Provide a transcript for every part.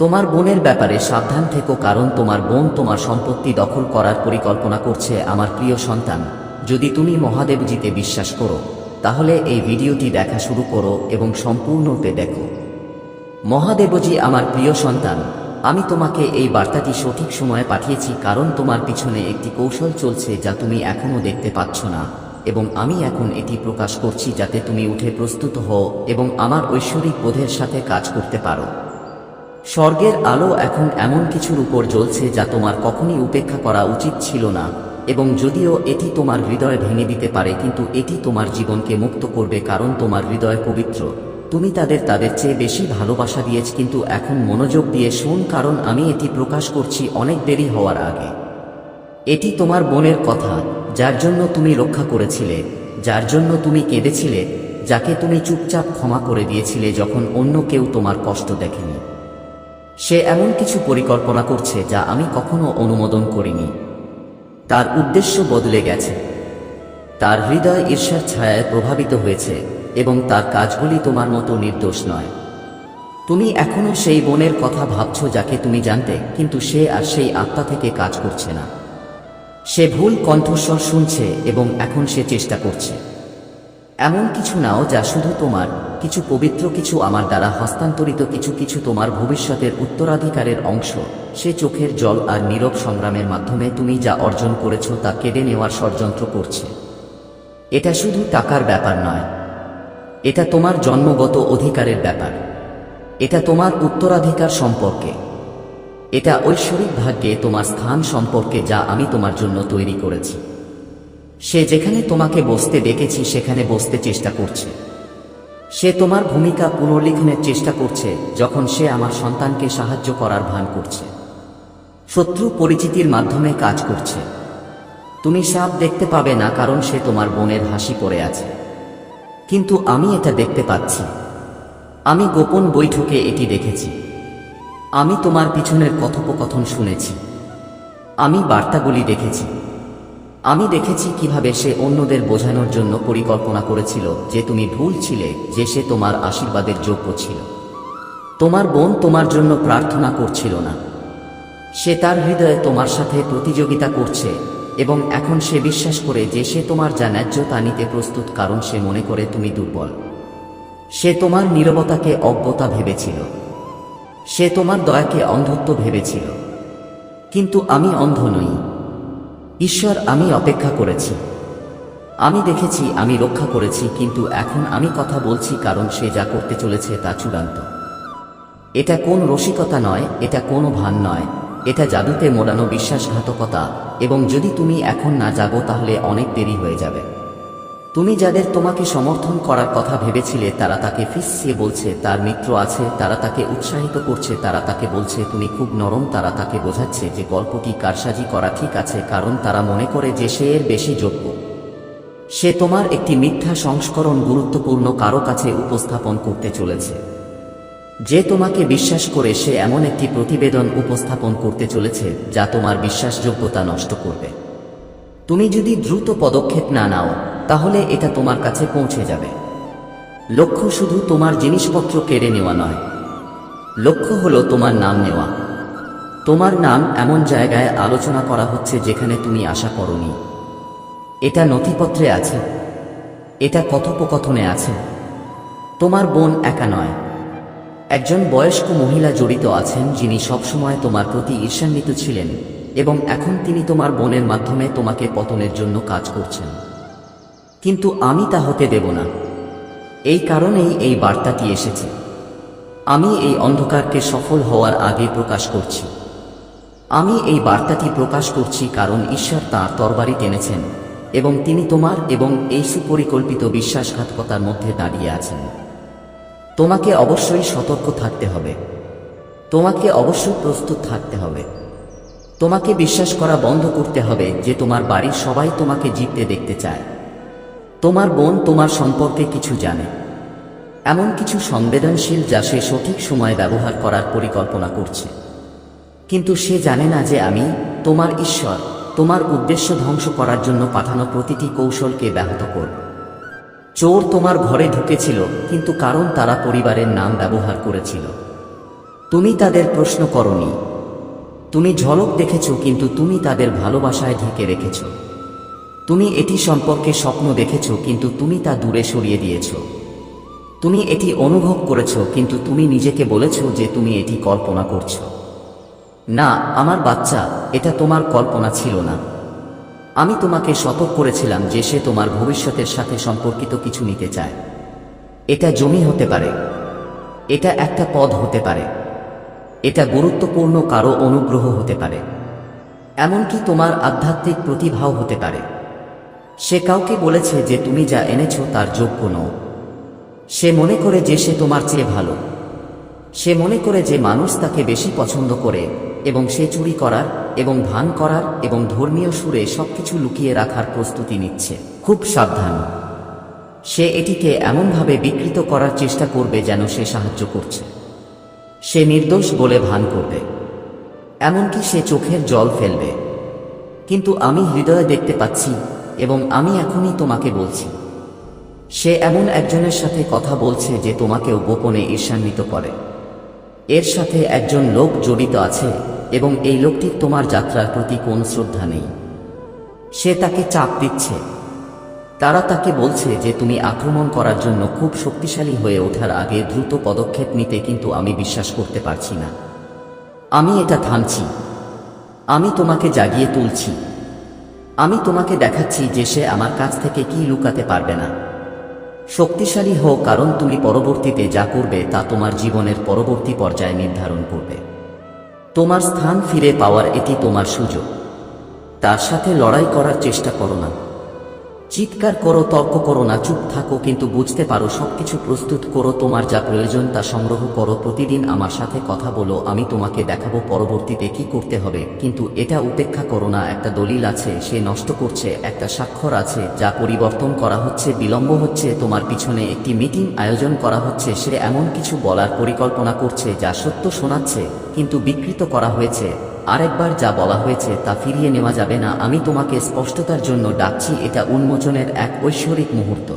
তোমার বোনের ব্যাপারে সাবধান থেকো, কারণ তোমার বোন তোমার সম্পত্তি দখল করার পরিকল্পনা করছে আমার প্রিয় সন্তান। যদি তুমি মহাদেবজিতে বিশ্বাস করো, তাহলে এই ভিডিওটি দেখা শুরু করো এবং সম্পূর্ণরূপে দেখো। মহাদেবজি, আমার প্রিয় সন্তান, আমি তোমাকে এই বার্তাটি সঠিক সময়ে পাঠিয়েছি কারণ তোমার পিছনে একটি কৌশল চলছে যা তুমি এখনও দেখতে পাচ্ছ না এবং আমি এখন এটি প্রকাশ করছি যাতে তুমি উঠে প্রস্তুত হও এবং আমার ঐশ্বরিক বোধের সাথে কাজ করতে পারো। স্বর্গের আলো এখন এমন কিছুর উপর জ্বলছে যা তোমার কখনই উপেক্ষা করা উচিত ছিল না, এবং যদিও এটি তোমার হৃদয় ভেঙে দিতে পারে, কিন্তু এটি তোমার জীবনকে মুক্ত করবে কারণ তোমার হৃদয় পবিত্র। তুমি তাদের তাদের চেয়ে বেশি ভালোবাসা দিয়েছ, কিন্তু এখন মনোযোগ দিয়ে শোন, কারণ আমি এটি প্রকাশ করছি অনেক দেরি হওয়ার আগে। এটি তোমার বোনের কথা, যার জন্য তুমি রক্ষা করেছিলে, যার জন্য তুমি কেঁদেছিলে, যাকে তুমি চুপচাপ ক্ষমা করে দিয়েছিলে যখন অন্য কেউ তোমার কষ্ট দেখেনি। সে এমন কিছু পরিকল্পনা করছে যা আমি কখনো অনুমোদন করিনি। তার উদ্দেশ্য বদলে গেছে। তার হৃদয় ঈর্ষার ছায়ায় প্রভাবিত হয়েছে এবং তার কাজগুলি তোমার মতো নির্দোষ নয়। তুমি এখনও সেই বোনের কথা ভাবছ যাকে তুমি জানতে, কিন্তু সে আর সেই আত্মা থেকে কাজ করছে না। সে ভুল কণ্ঠস্বর শুনছে এবং এখন সে চেষ্টা করছে। এমন কিছু নাও যা শুধু তোমার, কিছু পবিত্র কিছু আমার দ্বারা হস্তান্তরিত, কিছু কিছু তোমার ভবিষ্যতের উত্তরাধিকারের অংশ। সে চোখের জল আর নীরব সংগ্রামের মাধ্যমে তুমি যা অর্জন করেছ তা কেড়ে নেওয়ার ষড়যন্ত্র করছে। এটা শুধু টাকার ব্যাপার নয়। এটা তোমার জন্মগত অধিকারের ব্যাপার। এটা তোমার উত্তরাধিকার সম্পর্কে। এটা ঐশ্বরিক ভাগ্যে তোমার স্থান সম্পর্কে যা আমি তোমার জন্য তৈরি করেছি। সে যেখানে তোমাকে বসতে ডেকেছি সেখানে বসতে চেষ্টা করছে। সে তোমার ভূমিকা পুনর্লিখনের চেষ্টা করছে, যখন সে আমার সন্তানকে সাহায্য করার ভান করছে। শত্রু পরিচিতির মাধ্যমে কাজ করছে। তুমি সাপ দেখতে পাবে না, কারণ সে তোমার বোনের হাসি পড়ে আছে। কিন্তু আমি এটা দেখতে পাচ্ছি। আমি গোপন বৈঠকে এটি দেখেছি। আমি তোমার পিছনের কথোপকথন শুনেছি। আমি বার্তাগুলি দেখেছি। আমি দেখেছি কীভাবে সে অন্যদের বোঝানোর জন্য পরিকল্পনা করেছিল যে তুমি ভুল ছিলে, যে সে তোমার আশীর্বাদের যোগ্য ছিল। তোমার বোন তোমার জন্য প্রার্থনা করছিল না। সে তার হৃদয়ে তোমার সাথে প্রতিযোগিতা করছে এবং এখন সে বিশ্বাস করে যে সে তোমার যা ন্যায্য তা নিতে প্রস্তুত, কারণ সে মনে করে তুমি দুর্বল। সে তোমার নীরবতাকে অজ্ঞতা ভেবেছিল। সে তোমার দয়াকে অন্ধত্ব ভেবেছিল। কিন্তু আমি অন্ধ নই। ঈশ্বর, আমি অপেক্ষা করেছি। আমি দেখেছি, আমি রক্ষা করেছি, কিন্তু এখন আমি কথা বলছি কারণ সে যা করতে চলেছে তা চূড়ান্ত। এটা কোন রসিকতা নয়, এটা কোনো ভান নয়। এটা জাদুতে মোড়ানো বিশ্বাসঘাতকতা, এবং যদি তুমি এখন না যাব তাহলে অনেক দেরি হয়ে যাবে। তুমি যাদের তোমাকে সমর্থন করার কথা ভেবেছিলে, তারা তাকে ফিসিয়ে বলছে, তার মিত্র আছে, তারা তাকে উৎসাহিত করছে, তারা তাকে বলছে, তুমি খুব নরম তারা তাকে বোঝাচ্ছে যে গল্পটি কারসাজি করা ঠিক আছে, কারণ তারা মনে করে যে সে এর বেশি যোগ্য। সে তোমার একটি মিথ্যা সংস্করণ গুরুত্বপূর্ণ কারও কাছে উপস্থাপন করতে চলেছে। যে তোমাকে বিশ্বাস করে সে এমন একটি প্রতিবেদন উপস্থাপন করতে চলেছে, যা তোমার বিশ্বাসযোগ্যতা নষ্ট করবে। তুমি যদি দ্রুত পদক্ষেপ না নাও তাহলে এটা তোমার কাছে পৌঁছে যাবে। লক্ষ্য শুধু তোমার জিনিসপত্র কেড়ে নেওয়া নয়। লক্ষ্য হলো তোমার নাম নেওয়া। তোমার নাম এমন জায়গায় আলোচনা করা হচ্ছে যেখানে তুমি আশা করনি। এটা নথিপত্রে আছে। এটা কথোপকথনে আছে। তোমার বোন একা নয়। একজন বয়স্ক মহিলা জড়িত আছেন যিনি সবসময় তোমার প্রতি ঈর্ষান্বিত ছিলেন এবং এখন তিনি তোমার বোনের মাধ্যমে তোমাকে পতনের জন্য কাজ করছেন। কিন্তু আমি তা হতে দেব না। এই কারণেই এই বার্তাটি এসেছে। আমি এই অন্ধকারকে সফল হওয়ার আগে প্রকাশ করছি। আমি এই বার্তাটি প্রকাশ করছি কারণ ঈশ্বর তাঁর তরবারি টেনেছেন এবং তিনি তোমার এবং এই সুপরিকল্পিত বিশ্বাসঘাতকতার মধ্যে দাঁড়িয়ে আছেন। তোমাকে অবশ্যই সতর্ক থাকতে হবে। তোমাকে অবশ্যই প্রস্তুত থাকতে হবে। তোমাকে বিশ্বাস করা বন্ধ করতে হবে যে তোমার বাড়ির সবাই তোমাকে জিততে দেখতে চায়। তোমার বোন তোমার সম্পর্কে কিছু জানে। এমন কিছু সংবেদনশীল যা সে সঠিক সময় ব্যবহার করার পরিকল্পনা করছে। কিন্তু সে জানে না যে আমি, তোমার ঈশ্বর, তোমার উদ্দেশ্য ধ্বংস করার জন্য পাঠানো প্রতিটি কৌশলকে ব্যাহত করব। চোর তোমার ঘরে ঢুকেছিল, কিন্তু কারণ তারা পরিবারের নাম ব্যবহার করেছিল। তুমি তাদের প্রশ্ন করনি। তুমি ঝলক দেখেছ, কিন্তু তুমি তাদের ভালোবাসায় ঢেকে রেখেছ। তুমি এটি সম্পর্কে স্বপ্ন দেখেছ, কিন্তু তুমি তা দূরে সরিয়ে দিয়েছ। তুমি এটি অনুভব করেছ, কিন্তু তুমি নিজেকে বলেছ যে তুমি এটি কল্পনা করছ। না, আমার বাচ্চা, এটা তোমার কল্পনা ছিল না। আমি তোমাকে সতর্ক করেছিলাম যে সে তোমার ভবিষ্যতের সাথে সম্পর্কিত কিছু নিতে চায়। এটা জমি হতে পারে। এটা একটা পদ হতে পারে। এটা গুরুত্বপূর্ণ কারও অনুগ্রহ হতে পারে। এমনকি তোমার আধ্যাত্মিক প্রতিভাও হতে পারে। সে কাউকে বলেছে যে তুমি যা এনেছো তার যোগ্য নও। সে মনে করে যে সে তোমার চেয়ে ভালো। সে মনে করে যে মানুষ তাকে বেশি পছন্দ করে এবং সে চুরি করার এবং ভান করার এবং ধর্মীয় সুরে সবকিছু লুকিয়ে রাখার প্রস্তুতি নিচ্ছে। খুব সাবধান। সে এটিকে এমনভাবে বিকৃত করার চেষ্টা করবে যেন সে সাহায্য করছে। সে নির্দোষ বলে ভান করবে। এমনকি সে চোখের জল ফেলবে। কিন্তু আমি হৃদয়ে দেখতে পাচ্ছি এবং আমি এখনই তোমাকে বলছি। সে এমন একজনের সাথে কথা বলছে যে তোমাকেও গোপনে ঈর্ষান্বিত করে। এর সাথে একজন লোক জড়িত আছে এবং এই লোকটির তোমার যাত্রার প্রতি কোন শ্রদ্ধা নেই। সে তাকে চাপ দিচ্ছে। তারা তাকে বলছে যে তুমি আক্রমণ করার জন্য খুব শক্তিশালী হয়ে ওঠার আগে দ্রুত পদক্ষেপ নিতে কিন্তু আমি বিশ্বাস করতে পারছি না। আমি এটা থামছি। আমি তোমাকে জাগিয়ে তুলছি। আমি তোমাকে দেখাচ্ছি যে সে আমার কাছ থেকে কি লুকাতে পারবে না। শক্তিশালী হও কারণ তুমি পরবর্তীতে যা করবে তা তোমার জীবনের পরবর্তী পর্যায়ে নির্ধারণ করবে। তোমার স্থান ফিরে পাওয়ার এটি তোমার সুযোগ। তার সাথে লড়াই করার চেষ্টা করো না। চিৎকার করো, তর্ক করো না, চুপ থাকো, কিন্তু বুঝতে পারো, সবকিছু প্রস্তুত করো, তোমার যা প্রয়োজন তা সংগ্রহ করো, প্রতিদিন আমার সাথে কথা বলো, আমি তোমাকে দেখাবো পরবর্তীতে কি করতে হবে, কিন্তু এটা উপেক্ষা করো না, একটা দলিল আছে, সে নষ্ট করছে, একটা স্বাক্ষর আছে, যা পরিবর্তন করা হচ্ছে, বিলম্ব হচ্ছে, তোমার পিছনে একটি মিটিং আয়োজন করা হচ্ছে, সে এমন কিছু বলার পরিকল্পনা করছে, যা সত্য শোনাচ্ছে, কিন্তু বিকৃত করা হয়েছে। আরেকবার যা বলা হয়েছে তা ফিরিয়ে নেওয়া যাবে না। আমি তোমাকে স্পষ্টতার জন্য ডাকছি, এটা উন্মোচনের এক ঐশ্বরিক মুহূর্ত।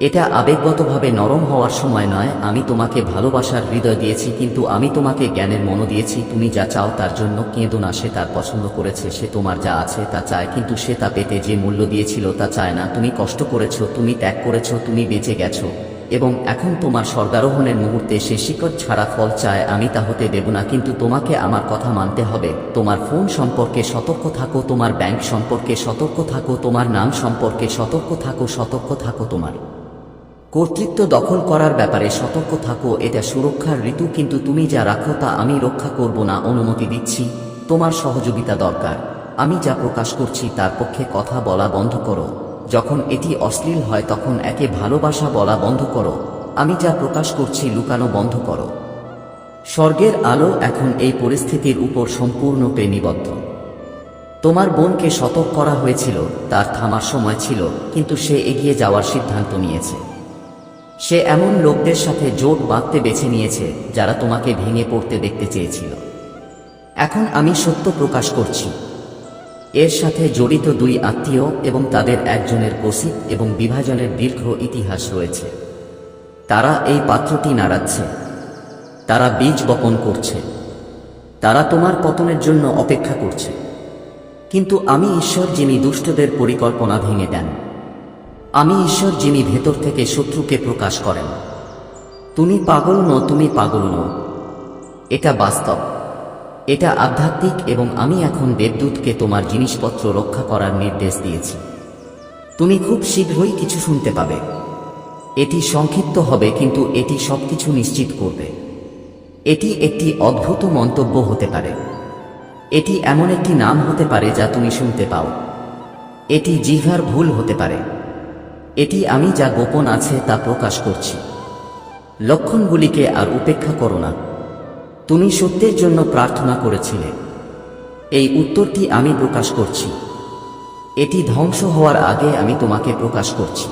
এটা আবেগগতভাবে নরম হওয়ার সময় নয়, আমি তোমাকে ভালোবাসার হৃদয় দিয়েছি, কিন্তু আমি তোমাকে জ্ঞানের মন দিয়েছি, তুমি যা চাও তার জন্য কেঁদো না, সে তার পছন্দ করেছে, সে তোমার যা আছে তা চায়, কিন্তু সে তা পেতে যে মূল্য দিয়েছিল তা চায় না। তুমি কষ্ট করেছ, তুমি ত্যাগ করেছ, তুমি বেঁচে গেছো। এবং এখন তোমার স্বর্গারোহণের মুহূর্তে সে শিকড় ছাড়া ফল চায়, আমি তা হতে দেব না, কিন্তু তোমাকে আমার কথা মানতে হবে। তোমার ফোন সম্পর্কে সতর্ক থাকো, তোমার ব্যাংক সম্পর্কে সতর্ক থাকো, তোমার নাম সম্পর্কে সতর্ক থাকো সতর্ক থাকো তোমার। কর্তৃত্ব দখল করার ব্যাপারে সতর্ক থাকো, এটা সুরক্ষার ঋতু, কিন্তু তুমি যা রাখো তা আমি রক্ষা করব না, অনুমতি দিচ্ছি, তোমার সহযোগিতা দরকার। আমি যা প্রকাশ করছি তার পক্ষে কথা বলা বন্ধ করো। যখন এটি অশ্লীল হয় তখন একে ভালোবাসা বলা বন্ধ করো। আমি যা প্রকাশ করছি লুকানো বন্ধ করো। স্বর্গের আলো এখন এই পরিস্থিতির উপর সম্পূর্ণরূপে নিবদ্ধ। তোমার বোনকে সতর্ক করা হয়েছিল, তার থামার সময় ছিল, কিন্তু সে এগিয়ে যাওয়ার সিদ্ধান্ত নিয়েছে। সে এমন লোকদের সাথে জোট বাঁধতে বেছে নিয়েছে, যারা তোমাকে ভেঙে পড়তে দেখতে চেয়েছিল। এখন আমি সত্য প্রকাশ করছি। এর সাথে জড়িত দুই আত্মীয় এবং তাদের একজনের কসিপ এবং বিভাজনের দীর্ঘ ইতিহাস রয়েছে। তারা এই পাত্রটি নাড়াচ্ছে। তারা বীজ বপন করছে। তারা তোমার পতনের জন্য অপেক্ষা করছে। কিন্তু আমি ঈশ্বর যিনি দুষ্টদের পরিকল্পনা ভেঙে দেন। আমি ঈশ্বর যিনি ভেতর থেকে শত্রুকে প্রকাশ করেন। তুমি পাগল নও, তুমি পাগল নও। এটা বাস্তব। এটা আধ্যাত্মিক এবং আমি এখন দেবদূতকে তোমার জিনিসপত্র রক্ষা করার নির্দেশ দিয়েছি। তুমি খুব শীঘ্রই কিছু শুনতে পাবে। এটি সংক্ষিপ্ত হবে, কিন্তু এটি সবকিছু নিশ্চিত করবে। এটি একটি অদ্ভুত মন্তব্য হতে পারে। এটি এমন একটি নাম হতে পারে যা তুমি শুনতে পাও। এটি জিহার ভুল হতে পারে। এটি আমি যা গোপন আছে তা প্রকাশ করছি। লক্ষণগুলিকে আর উপেক্ষা করো না। তুমি সত্যের জন্য প্রার্থনা করেছিলে। এই উত্তরটি আমি প্রকাশ করছি। এটি ধ্বংস হওয়ার আগে আমি তোমাকে প্রকাশ করছি।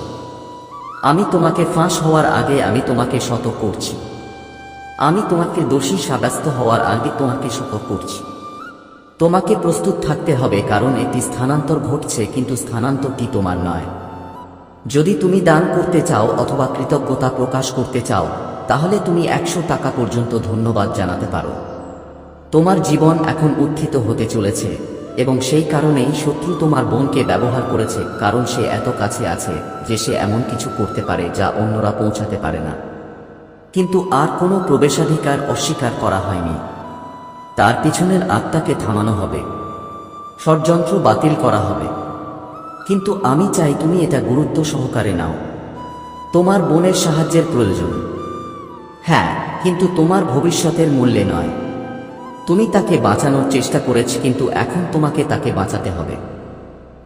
আমি তোমাকে ফাঁস হওয়ার আগে আমি তোমাকে সতর্ক করছি। আমি তোমাকে দোষী সাব্যস্ত হওয়ার আগে তোমাকে সতর্ক করছি। তোমাকে প্রস্তুত থাকতে হবে কারণ এটি স্থানান্তর ঘটছে, কিন্তু স্থানান্তরটি তোমার নয়। যদি তুমি দান করতে চাও অথবা কৃতজ্ঞতা প্রকাশ করতে চাও তাহলে তুমি একশো টাকা পর্যন্ত ধন্যবাদ জানাতে পারো। তোমার জীবন এখন উত্থিত হতে চলেছে, এবং সেই কারণেই শত্রু তোমার বোনকে ব্যবহার করেছে, কারণ সে এত কাছে আছে যে সে এমন কিছু করতে পারে যা অন্যরা পৌঁছাতে পারে না। কিন্তু আর কোনো প্রবেশাধিকার অস্বীকার করা হয়নি। তার পিছনের আত্মাকে থামানো হবে। ষড়যন্ত্র বাতিল করা হবে। কিন্তু আমি চাই তুমি এটা গুরুত্ব সহকারে নাও। তোমার বোনের সাহায্যের প্রয়োজন। হ্যাঁ কিন্তু তোমার ভবিষ্যতের মূল্যে নয়। তুমি তাকে বাঁচানোর চেষ্টা করেছ, কিন্তু এখন তোমাকে তাকে বাঁচাতে হবে।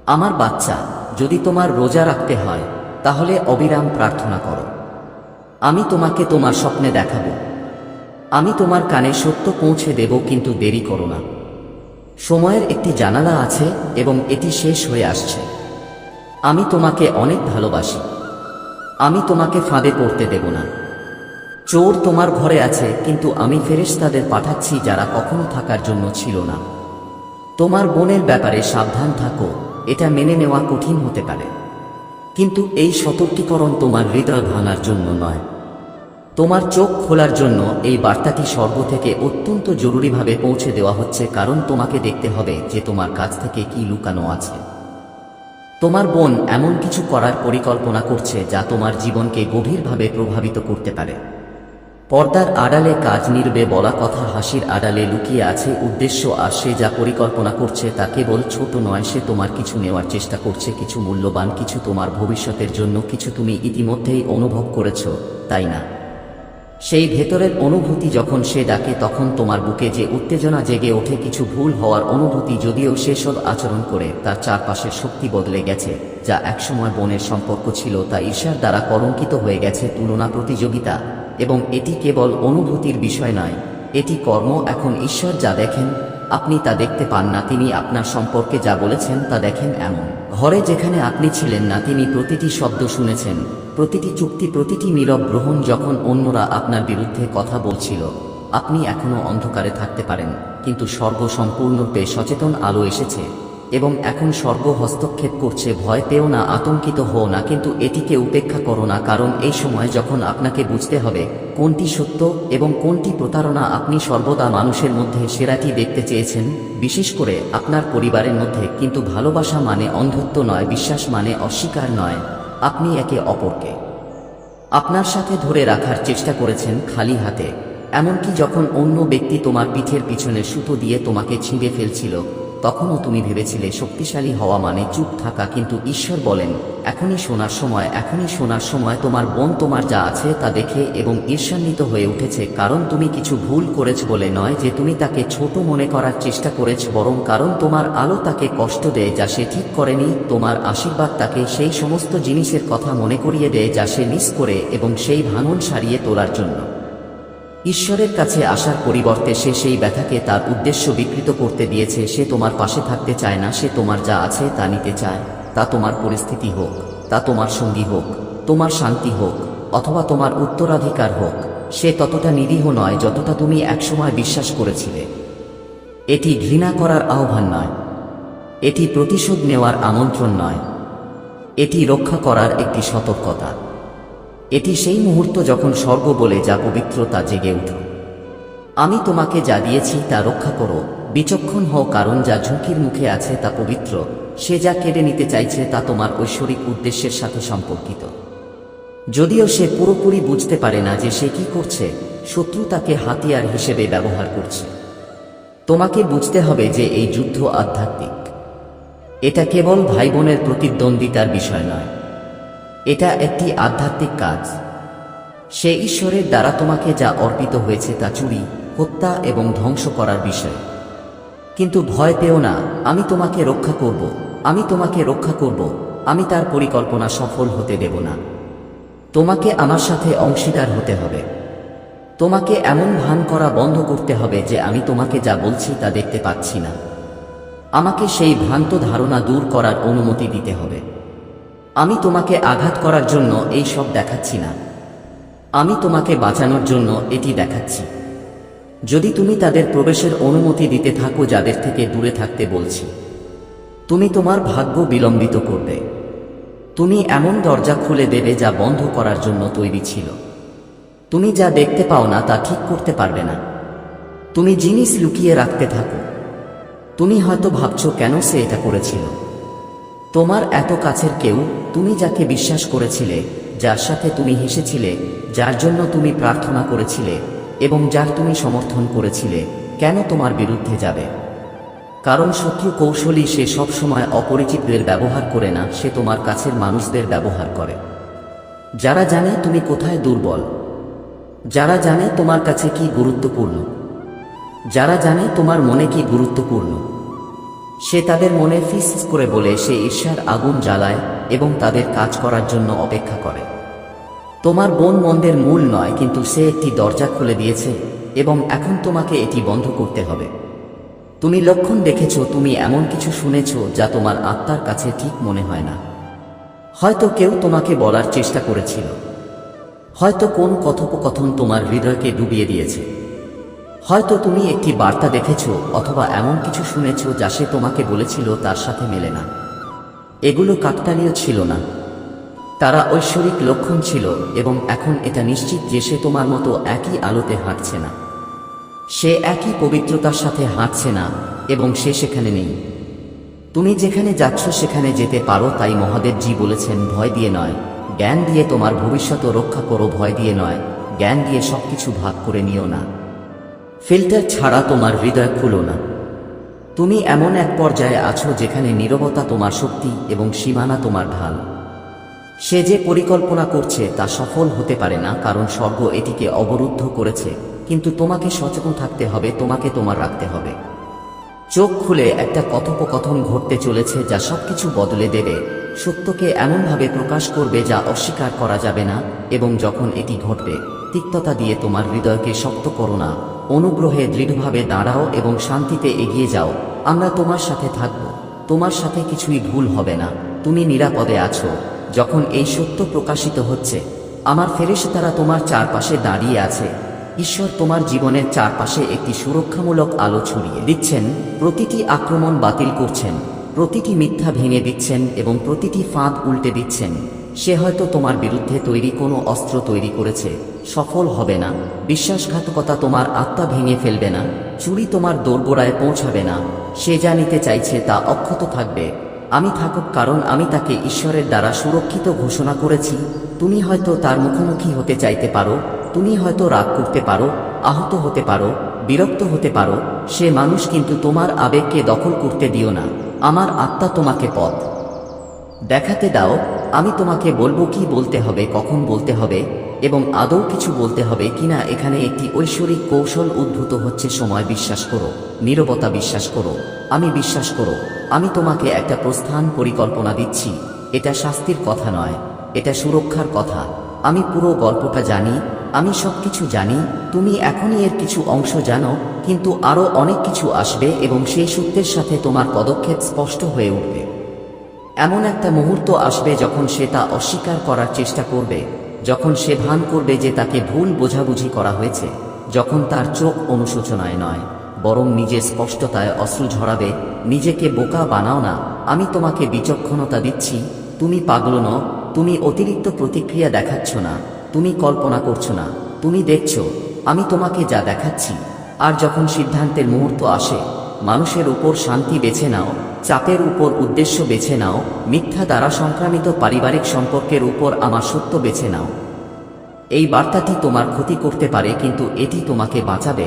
আমার বাচ্চা, যদি তোমার রোজা রাখতে হয়, তাহলে অবিরাম প্রার্থনা করো। আমি তোমাকে তোমার স্বপ্নে দেখাবো। আমি তোমার কানে সত্য পৌঁছে দেব, কিন্তু দেরি করো না। সময়ের একটি জানালা আছে এবং এটি শেষ হয়ে আসছে। আমি তোমাকে অনেক ভালোবাসি। আমি তোমাকে ফাঁদে পড়তে দেব না। চোর তোমার ঘরে আছে, কিন্তু আমি ফেরেশতাদের পাঠাচ্ছি যারা কখনো থাকার জন্য ছিল না। তোমার বোনের ব্যাপারে সাবধান থাকো, এটা মেনে নেওয়া কঠিন হতে পারে। কিন্তু এই সতর্কীকরণ তোমার হৃদয় ভাঙার জন্য নয়। তোমার চোখ খোলার জন্য এই বার্তাটি স্বর্গ থেকে অত্যন্ত জরুরিভাবে পৌঁছে দেওয়া হচ্ছে, কারণ তোমাকে দেখতে হবে যে তোমার কাছ থেকে কি লুকানো আছে। তোমার বোন এমন কিছু করার পরিকল্পনা করছে যা তোমার জীবনকে গভীরভাবে প্রভাবিত করতে পারে। পর্দার আড়ালে কাজ নির্বে বলা কথা হাসির আড়ালে লুকিয়ে আছে উদ্দেশ্য আর সে যা পরিকল্পনা করছে তা কেবল ছোট নয়, সে তোমার কিছু নেওয়ার চেষ্টা করছে, কিছু মূল্যবান, কিছু তোমার ভবিষ্যতের জন্য, কিছু তুমি ইতিমধ্যেই অনুভব করেছ, তাই না? সেই ভেতরের অনুভূতি যখন সে ডাকে, তখন তোমার বুকে যে উত্তেজনা জেগে ওঠে, কিছু ভুল হওয়ার অনুভূতি যদিও সে সব আচরণ করে, তার চারপাশের শক্তি বদলে গেছে, যা একসময় বনের সম্পর্ক ছিল, তা ঈর্ষার দ্বারা কলঙ্কিত হয়ে গেছে, তুলনা প্রতিযোগিতা। এবং এটি কেবল অনুভূতির বিষয় নয়। এটি কর্ম এখন ঈশ্বর যা দেখেন, আপনি তা দেখতে পান না, তিনি আপনার সম্পর্কে যা বলেছেন তা দেখেন এমন। ঘরে যেখানে আপনি ছিলেন না, তিনি প্রতিটি শব্দ শুনেছেন, প্রতিটি চুক্তি, প্রতিটি নীরব গ্রহণ যখন অন্যরা আপনার বিরুদ্ধে কথা বলছিল, আপনি এখনও অন্ধকারে থাকতে পারেন, কিন্তু স্বর্গ সম্পূর্ণরূপে সচেতন আলো এসেছে। এবং এখন স্বর্গ হস্তক্ষেপ করছে, ভয় পেও না, আতঙ্কিত হও না, কিন্তু এটিকে উপেক্ষা করো না, কারণ এই সময় যখন আপনাকে বুঝতে হবে কোনটি সত্য এবং কোনটি প্রতারণা, আপনি সর্বদা মানুষের মধ্যে সেরাটি দেখতে চেয়েছেন, বিশেষ করে আপনার পরিবারের মধ্যে, কিন্তু ভালোবাসা মানে অন্ধত্ব নয়, বিশ্বাস মানে অস্বীকার নয়, আপনি একে অপরকে আপনার সাথে ধরে রাখার চেষ্টা করেছেন খালি হাতে, এমনকি যখন অন্য ব্যক্তি তোমার পিঠের পিছনে সুতো দিয়ে তোমাকে ছিঁড়ে ফেলছিল তখনও তুমি ভেবেছিলে শক্তিশালী হওয়া মানে চুপ থাকা, কিন্তু ঈশ্বর বলেন, এখনই শোনার সময়, এখনই শোনার সময় তোমার বোন তোমার যা আছে তা দেখে এবং ঈর্ষান্বিত হয়ে উঠেছে, কারণ তুমি কিছু ভুল করেছ বলে নয় যে তুমি তাকে ছোট মনে করার চেষ্টা করেছ, বরং কারণ তোমার আলো তাকে কষ্ট দেয় যা সে ঠিক করেনি, তোমার আশীর্বাদ তাকে সেই সমস্ত জিনিসের কথা মনে করিয়ে দেয় যা সে মিস করে এবং সেই ভাঙন সারিয়ে তোলার জন্য। ঈশ্বরের কাছে আসার পরিবর্তে সে সেই ব্যথাকে তার উদ্দেশ্য বিকৃত করতে দিয়েছে, সে তোমার পাশে থাকতে চায় না, সে তোমার যা আছে তা নিতে চায়। তা তোমার পরিস্থিতি হোক, তা তোমার সঙ্গী হোক, তোমার শান্তি হোক, অথবা তোমার উত্তরাধিকার হোক, সে ততটা নিরীহ নয় যতটা তুমি একসময় বিশ্বাস করেছিলে। এটি ঘৃণা করার আহ্বান নয়। এটি প্রতিশোধ নেওয়ার আমন্ত্রণ নয়। এটি রক্ষা করার একটি সতর্কতা। এটি সেই মুহূর্ত যখন স্বর্গ বলে যা পবিত্র তা জেগে উঠো আমি তোমাকে যা দিয়েছি তা রক্ষা করো, বিচক্ষণ হও কারণ যা ঝুঁকির মুখে আছে তা পবিত্র, সে যা কেড়ে নিতে চাইছে তা তোমার ঐশ্বরিক উদ্দেশ্যের সাথে সম্পর্কিত। যদিও সে পুরোপুরি বুঝতে পারে না যে সে কি করছে, শত্রু তাকে হাতিয়ার হিসেবে ব্যবহার করছে। তোমাকে বুঝতে হবে যে এই যুদ্ধ আধ্যাত্মিক। এটা কেবল ভাই বোনের প্রতিদ্বন্দ্বিতার বিষয় নয়। এটা একটি আধ্যাত্মিক কাজ। সে ঈশ্বরের দ্বারা তোমাকে যা অর্পিত হয়েছে তা চুরি, হত্যা এবং ধ্বংস করার বিষয়। কিন্তু ভয় পেও না, আমি তোমাকে রক্ষা করব, আমি তোমাকে রক্ষা করব, আমি তার পরিকল্পনা সফল হতে দেব না। তোমাকে আমার সাথে অংশীদার হতে হবে। তোমাকে এমন ভান করা বন্ধ করতে হবে যে আমি তোমাকে যা বলছি তা দেখতে পাচ্ছি না। আমাকে সেই ভ্রান্ত ধারণা দূর করার অনুমতি দিতে হবে। আমি তোমাকে আঘাত করার জন্য এই সব দেখাচ্ছি না। আমি তোমাকে বাঁচানোর জন্য এটি দেখাচ্ছি। যদি তুমি তাদের প্রবেশের অনুমতি দিতে থাকো যাদের থেকে দূরে থাকতে বলছি। তুমি তোমার ভাগ্য বিলম্বিত করবে। তুমি এমন দরজা খুলে দেবে যা বন্ধ করার জন্য তৈরি ছিল। তুমি যা দেখতে পাও না তা ঠিক করতে পারবে না। তুমি জিনিস লুকিয়ে রাখতে থাকো। তুমি হয়তো ভাবছ কেন সে এটা করেছিল। তোমার এত কাছের কেউ তুমি যাকে বিশ্বাস করেছিলে, যার সাথে তুমি হেসেছিলে, যার জন্য তুমি প্রার্থনা করেছিলে, এবং যার তুমি সমর্থন করেছিলে, কেন তোমার বিরুদ্ধে যাবে? কারণ শত্রু কৌশলী সে সবসময় অপরিচিতদের ব্যবহার করে না, সে তোমার কাছের মানুষদের ব্যবহার করে। যারা জানে তুমি কোথায় দুর্বল, যারা জানে তোমার কাছে কি গুরুত্বপূর্ণ, যারা জানে তোমার মনে কি গুরুত্বপূর্ণ, সে তাদের মনে ফিস করে বলে, সে ঈর্ষার আগুন জ্বালায় এবং তাদের কাজ করার জন্য অপেক্ষা করে। তোমার বোন মন্দের মূল নয়, কিন্তু সে একটি দরজা খুলে দিয়েছে এবং এখন তোমাকে এটি বন্ধ করতে হবে। তুমি লক্ষণ দেখেছ, তুমি এমন কিছু শুনেছ যা তোমার আত্মার কাছে ঠিক মনে হয় না। হয়তো কেউ তোমাকে বলার চেষ্টা করেছিল। হয়তো কোন কথোপকথন তোমার হৃদয়কে ডুবিয়ে দিয়েছে। হয়তো তুমি একটি বার্তা দেখেছ অথবা এমন কিছু শুনেছ যা সে তোমাকে বলেছিল তার সাথে মেলে না। এগুলো কাকতালীয় ছিল না। তারা ঐশ্বরিক লক্ষণ ছিল এবং এখন এটা নিশ্চিত যে সে তোমার মতো একই আলোতে হাঁটছে না। সে একই পবিত্রতার সাথে হাঁটছে না এবং সে সেখানে নেই। তুমি যেখানে যাচ্ছ সেখানে যেতে পারো, তাই মহাদেবজি বলেছেন, ভয় দিয়ে নয়। জ্ঞান দিয়ে তোমার ভবিষ্যৎ রক্ষা করো, ভয় দিয়ে নয়। জ্ঞান দিয়ে সবকিছু ভাগ করে নিও না। ফিল্টার ছাড়া তোমার হৃদয় খুলো না। তুমি এমন এক পর্যায়ে আছো যেখানে নীরবতা তোমার শক্তি এবং সীমানা তোমার ঢাল। সে যে পরিকল্পনা করছে তা সফল হতে পারে না, কারণ স্বর্গ এটিকে অবরুদ্ধ করেছে। কিন্তু তোমাকে সচেতন থাকতে হবে, তোমাকে তোমার রাখতে হবে। চোখ খুলে একটা কথোপকথন ঘটতে চলেছে যা সবকিছু বদলে দেবে। সত্যকে এমনভাবে প্রকাশ করবে যা অস্বীকার করা যাবে না, এবং যখন এটি ঘটবে, তিক্ততা দিয়ে তোমার হৃদয়কে শক্ত করো না। অনুগ্রহে দৃঢ়ভাবে দাঁড়াও এবং শান্তিতে এগিয়ে যাও। আমরা তোমার সাথে থাকব। তোমার সাথে কিছুই ভুল হবে না। তুমি নিরাপদে আছো। যখন এই সত্য প্রকাশিত হচ্ছে, আমার ফেরেশতারা তোমার চারপাশে দাঁড়িয়ে আছে। ঈশ্বর তোমার জীবনের চারপাশে একটি সুরক্ষামূলক আলো ছড়িয়ে দিচ্ছেন, প্রতিটি আক্রমণ বাতিল করছেন, প্রতিটি মিথ্যা ভেঙে দিচ্ছেন এবং প্রতিটি ফাঁদ উল্টে দিচ্ছেন। সে হয়তো তোমার বিরুদ্ধে তৈরি কোনো অস্ত্র তৈরি করেছে। সফল হবে না। বিশ্বাসঘাতকতা তোমার আত্মা ভেঙে ফেলবে না। চুরি তোমার দোরগোড়ায় পৌঁছাবে না। সে যা নিতে চাইছে তা অক্ষত থাকবে। আমি থাকুক কারণ আমি তাকে ঈশ্বরের দ্বারা সুরক্ষিত ঘোষণা করেছি। তুমি হয়তো তার মুখোমুখি হতে চাইতে পারো। তুমি হয়তো রাগ করতে পারো, আহত হতে পারো, বিরক্ত হতে পারো। সে মানুষ কিন্তু তোমার আবেগকে দখল করতে দিও না। আমার আত্মা তোমাকে পথ দেখাতে দাও, আমি তোমাকে বলব কি বলতে হবে, কখন বলতে হবে, এবং আদৌ কিছু বলতে হবে কিনা এখানে একটি ঐশ্বরিক কৌশল উদ্ভূত হচ্ছে, সময় বিশ্বাস করো, নীরবতা বিশ্বাস করো, আমি বিশ্বাস করো, আমি তোমাকে একটা প্রস্থান পরিকল্পনা দিচ্ছি, এটা শাস্তির কথা নয়, এটা সুরক্ষার কথা, আমি পুরো গল্পটা জানি, আমি সবকিছু জানি, তুমি এখনই এর কিছু অংশ জানো, কিন্তু আরও অনেক কিছু আসবে এবং সেই সূত্রের সাথে তোমার পদক্ষেপ স্পষ্ট হয়ে উঠবে। এমন একটা মুহূর্ত আসবে যখন সে তা অস্বীকার করার চেষ্টা করবে, যখন সে ভান করবে যে তাকে ভুল বোঝাবুঝি করা হয়েছে, যখন তার চোখ অনুশোচনায় নয়, বরং নিজের স্পষ্টতায় অশ্রু ঝরাবে, নিজেকে বোকা বানাও না, আমি তোমাকে বিচক্ষণতা দিচ্ছি, তুমি পাগল ন তুমি অতিরিক্ত প্রতিক্রিয়া দেখাচ্ছ না, তুমি কল্পনা করছ না, তুমি দেখছ, আমি তোমাকে যা দেখাচ্ছি, আর যখন সিদ্ধান্তের মুহূর্ত আসে মানুষের উপর শান্তি বেছে নাও, চাপের উপর উদ্দেশ্য বেছে নাও, মিথ্যা দ্বারা সংক্রামিত পারিবারিক সম্পর্কের উপর আমার সত্য বেছে নাও। এই বার্তাটি তোমার ক্ষতি করতে পারে, কিন্তু এটি তোমাকে বাঁচাবে।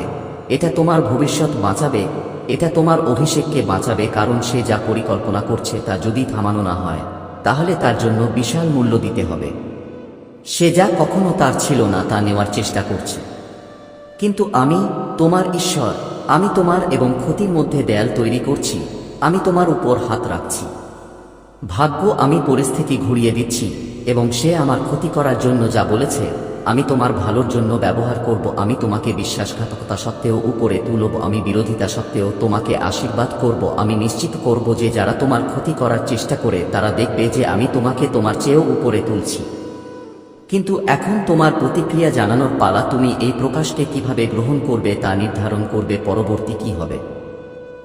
এটা তোমার ভবিষ্যৎ বাঁচাবে। এটা তোমার অভিষেককে বাঁচাবে, কারণ সে যা পরিকল্পনা করছে তা যদি থামানো না হয়, তাহলে তার জন্য বিশাল মূল্য দিতে হবে। সে যা কখনো তার ছিল না, তা নেওয়ার চেষ্টা করছে। কিন্তু আমি, তোমার ঈশ্বর আমি তোমার এবং ক্ষতির মধ্যে দেয়াল তৈরি করছি। আমি তোমার উপর হাত রাখছি। ভাগ্য আমি পরিস্থিতি ঘুরিয়ে দিচ্ছি, এবং সে আমার ক্ষতি করার জন্য যা বলেছে, আমি তোমার ভালোর জন্য ব্যবহার করব। আমি তোমাকে বিশ্বাসঘাতকতা সত্ত্বেও উপরে তুলব, আমি বিরোধিতা সত্ত্বেও তোমাকে আশীর্বাদ করব। আমি নিশ্চিত করব যে যারা তোমার ক্ষতি করার চেষ্টা করে, তারা দেখবে যে আমি তোমাকে তোমার চেয়েও উপরে তুলছি। কিন্তু এখন তোমার প্রতিক্রিয়া জানানোর পালা তুমি এই প্রকাশকে কীভাবে গ্রহণ করবে তা নির্ধারণ করবে পরবর্তী কি হবে?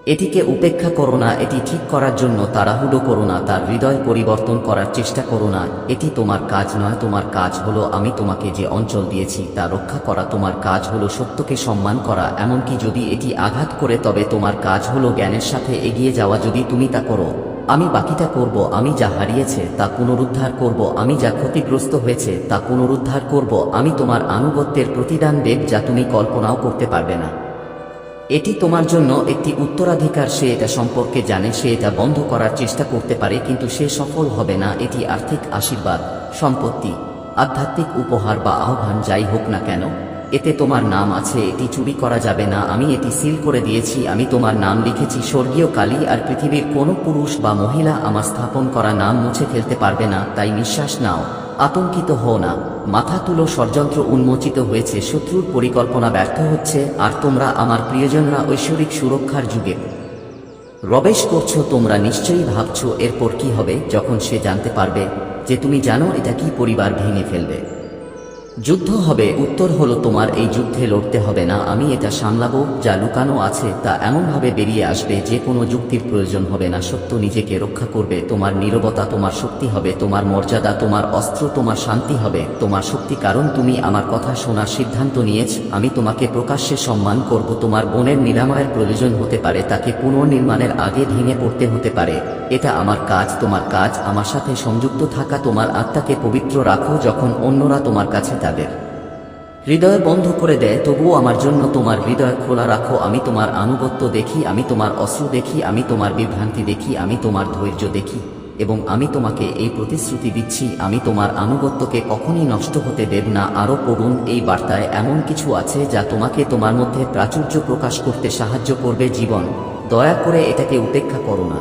এটিকে উপেক্ষা করো না, এটি ঠিক করার জন্য তাড়াহুড়ো করো না, তার হৃদয় পরিবর্তন করার চেষ্টা করো না, এটি তোমার কাজ নয়, তোমার কাজ হলো আমি তোমাকে যে অঞ্চল দিয়েছি তা রক্ষা করা, তোমার কাজ হলো সত্যকে সম্মান করা, এমনকি যদি এটি আঘাত করে তবে তোমার কাজ হলো জ্ঞানের সাথে এগিয়ে যাওয়া, যদি তুমি তা করো। আমি বাকিটা করব, আমি যা হারিয়েছে তা পুনরুদ্ধার করব, আমি যা ক্ষতিগ্রস্ত হয়েছে তা পুনরুদ্ধার করব, আমি তোমার আনুগত্যের প্রতিদান দেব যা তুমি কল্পনাও করতে পারবে না। এটি তোমার জন্য একটি উত্তরাধিকার, সে এটা সম্পর্কে জানে, সে এটা বন্ধ করার চেষ্টা করতে পারে, কিন্তু সে সফল হবে না, এটি আর্থিক আশীর্বাদ, সম্পত্তি, আধ্যাত্মিক উপহার বা আহ্বান যাই হোক না কেন। এতে তোমার নাম আছে, এটি চুরি করা যাবে না। আমি এটি সিল করে দিয়েছি, আমি তোমার নাম লিখেছি, স্বর্গীয় কালী আর পৃথিবীর কোনো পুরুষ বা মহিলা আমার স্থাপন করা নাম মুছে ফেলতে পারবে না, তাই নিঃশ্বাস নাও। আতঙ্কিত হও না। মাথা তুলো, ষড়যন্ত্র উন্মোচিত হয়েছে, শত্রুর পরিকল্পনা ব্যর্থ হচ্ছে, আর তোমরা আমার প্রিয়জনরা ঐশ্বরিক সুরক্ষার যুগে। রবেশ করছ তোমরা, নিশ্চয়ই ভাবছ এরপর কি হবে, যখন সে জানতে পারবে যে তুমি জানো এটা কি পরিবার ভেঙে ফেলবে। যুদ্ধ হবে, উত্তর হলো তোমার এই যুদ্ধে লড়তে হবে না, আমি এটা সামলাবো, যা লুকানো আছে, তা এমনভাবে বেরিয়ে আসবে, যে কোনো যুক্তির প্রয়োজন হবে না, সত্য নিজেকে রক্ষা করবে, তোমার নীরবতা তোমার শক্তি হবে, তোমার মর্যাদা, তোমার অস্ত্র, তোমার শান্তি হবে, তোমার শক্তি কারণ তুমি আমার কথা শোনার সিদ্ধান্ত নিয়েছ, আমি তোমাকে প্রকাশ্যে সম্মান করব, তোমার বোনের নিরাময়ের প্রয়োজন হতে পারে, তাকে পুনর্নির্মাণের আগে ভেঙে পড়তে হতে পারে, এটা আমার কাজ, তোমার কাজ, আমার সাথে সংযুক্ত থাকা, তোমার আত্মাকে পবিত্র রাখো, যখন অন্যরা তোমার কাছে তাদের। হৃদয় বন্ধ করে দেয়, তবুও আমার জন্য তোমার হৃদয় খোলা রাখো, আমি তোমার আনুগত্য দেখি, আমি তোমার অস্ত্র দেখি, আমি তোমার বিভ্রান্তি দেখি, আমি তোমার ধৈর্য দেখি, এবং আমি তোমাকে এই প্রতিশ্রুতি দিচ্ছি, আমি তোমার আনুগত্যকে কখনই নষ্ট হতে দেব না। আরও করুন এই বার্তায় এমন কিছু আছে যা তোমাকে তোমার মধ্যে প্রাচুর্য প্রকাশ করতে সাহায্য করবে জীবন। দয়া করে এটাকে উপেক্ষা করো না।